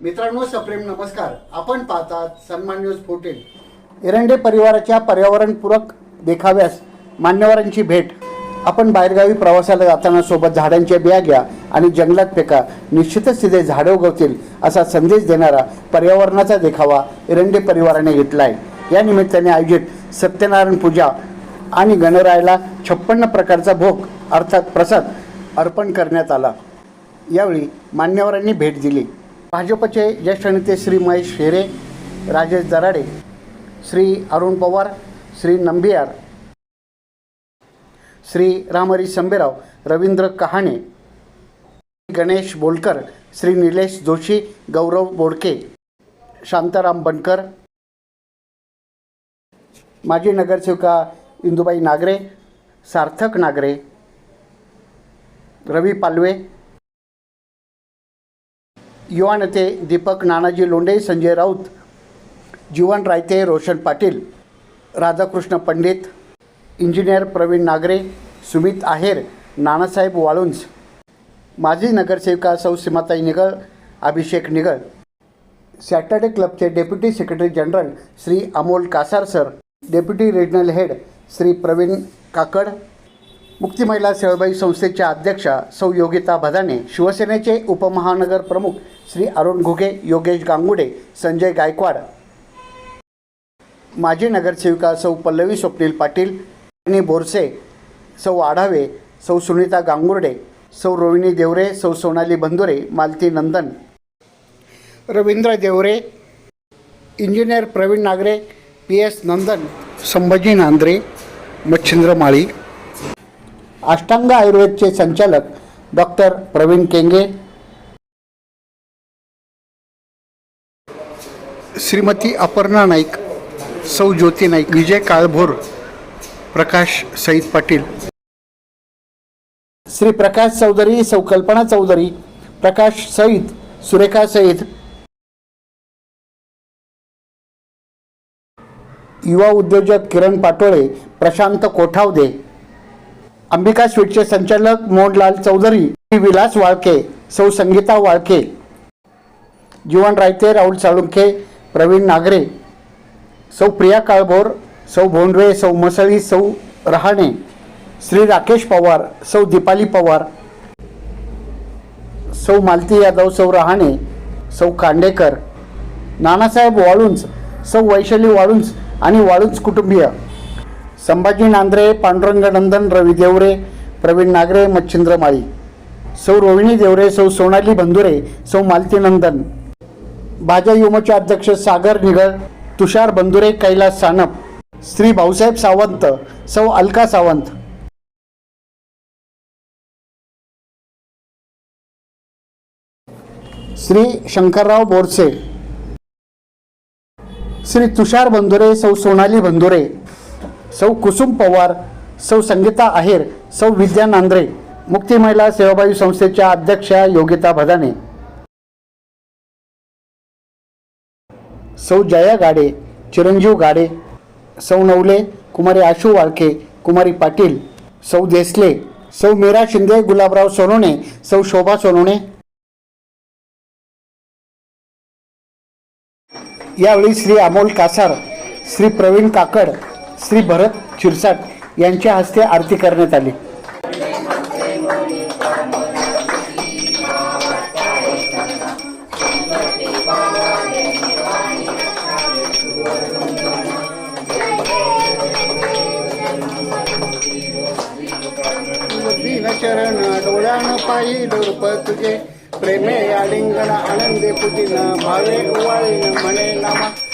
मित्रांनो सप्रेम नमस्कार. आपण पाहतात सन्मान न्यूज फोर्टीन. एरंडे परिवाराच्या पर्यावरणपूरक देखाव्यास मान्यवरांची भेट. आपण बाहेरगावी प्रवासाला जाताना सोबत झाडांच्या बिया घ्या आणि जंगलात फेका. निश्चितच तिथे झाडं उगवतील असा संदेश देणारा पर्यावरणाचा देखावा एरंडे परिवाराने घेतला आहे या निमित्ताने आयोजित सत्यनारायण पूजा आणि गणरायाला छप्पन्न प्रकारचा भोग अर्थात प्रसाद अर्पण करण्यात आला. यावेळी मान्यवरांनी भेट दिली. भाजपचे ज्येष्ठ नेते श्री महेश हेरे राजेश दराडे श्री अरुण पवार श्री नंबियार श्री रामहरी संबेराव रवींद्र कहाणे गणेश बोलकर श्री निलेश जोशी गौरव बोडके शांताराम बनकर माजी नगरसेविका इंदुबाई नागरे सार्थक नागरे रवी पालवे युवा नेते दीपक नानाजी लोंढे संजय राऊत जीवन रायते रोशन पाटील राधाकृष्ण पंडित इंजिनियर प्रवीण नागरे सुमित आहेर नानासाहेब वाळुंज माजी नगरसेविका सौ सीमाताई निगळ अभिषेक निगळ. सॅटर्डे क्लबचे deputy secretary general Shri Amol Kasar sir deputy regional head Shri Pravin Kakad मुक्ती महिला सेवाबाई संस्थेच्या अध्यक्षा सौ योगिता भदाने शिवसेनेचे उपमहानगर प्रमुख श्री अरुण घुगे योगेश गांगुडे संजय गायकवाड माजी नगरसेविका सौ पल्लवी स्वप्नील पाटील आणि बोरसे सौ आढावे सौ सुनीता गांगुर्डे सौ रोहिणी देवरे सौ Sonali Bandhure Malati Nandan Ravindra Deore engineer Pravin Nagare P S Nandan Sambhaji Nandre Machhindra Mali Ashtang आयुर्वेदचे संचालक डॉक्टर प्रवीण केंगे. श्रीमती अपर्णा नाईक सौ ज्योती नाईक विजय काळभोर प्रकाश सईद पाटील. श्री प्रकाश चौधरी सौ कल्पना चौधरी प्रकाश सईद सुरेखा सईद. युवा उद्योजक किरण पाटोळे प्रशांत कोठावदे. अंबिका स्वीटचे संचालक मोहनलाल चौधरी विलास वाळके सौ. संगीता वाळके जीवन रायते राहुल साळुंखे प्रवीण नागरे सौ. प्रिया काळभोर सौ. भोंडवे सौ. मसळी सौ. रहाणे श्री. राकेश पवार सौ. दीपाली पवार सौ. मालती यादव सौ. रहाणे सौ. कांडेकर नानासाहेब वाळुंज सौ. वैशाली वाळुंज आणि वाळुंज कुटुंबीय. संभाजी नांद्रे पांडुरंग नंदन रवी देवरे प्रवीण नागरे मच्छिंद्र माळी. सौ रोहिणी देवरे सौ सोनाली बंधुरे सौ मालती नंदन भाजा युमोचे अध्यक्ष सागर निगळ तुषार बंधुरे कैलास सानप श्री भाऊसाहेब सावंत सौ अलका सावंत. श्री शंकरराव बोरसे. श्री तुषार बंधुरे सौ सोनाली बंधुरे. सौ कुसुम पवार सौ संगीता आहेर सौ विद्या नांद्रे मुक्ती महिला सेवाभावी संस्थेच्या अध्यक्षा योगिता भदाने. सौ जया गाडे चिरंजीव गाडे सौ नवले कुमारी आशू वाळके कुमारी पाटील सौ देसले सौ मीरा शिंदे गुलाबराव सोनोने सौ शोभा सोनोणे यावेळी श्री अमोल कासार श्री प्रवीण काकड श्री भरत शिरसाट यांच्या हस्ते आरती करण्यात आली. चरण डोळ्यान पायी डोरप तुझे प्रेमे आलिंगन आनंदे पुतीन. भावे उवाळीन म्हणे नामा.